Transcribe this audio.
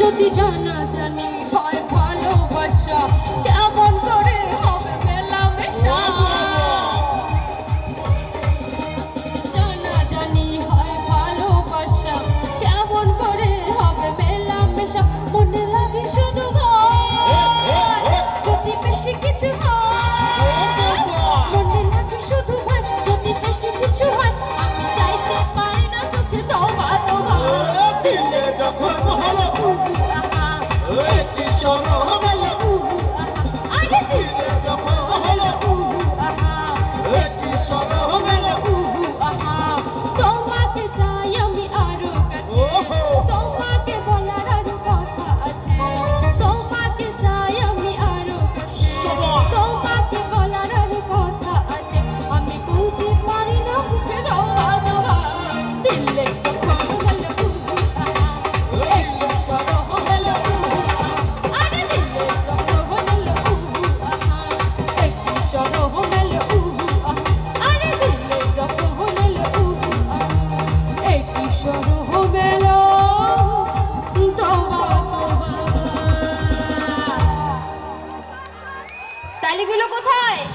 যদি জানা জানি 我 Cô!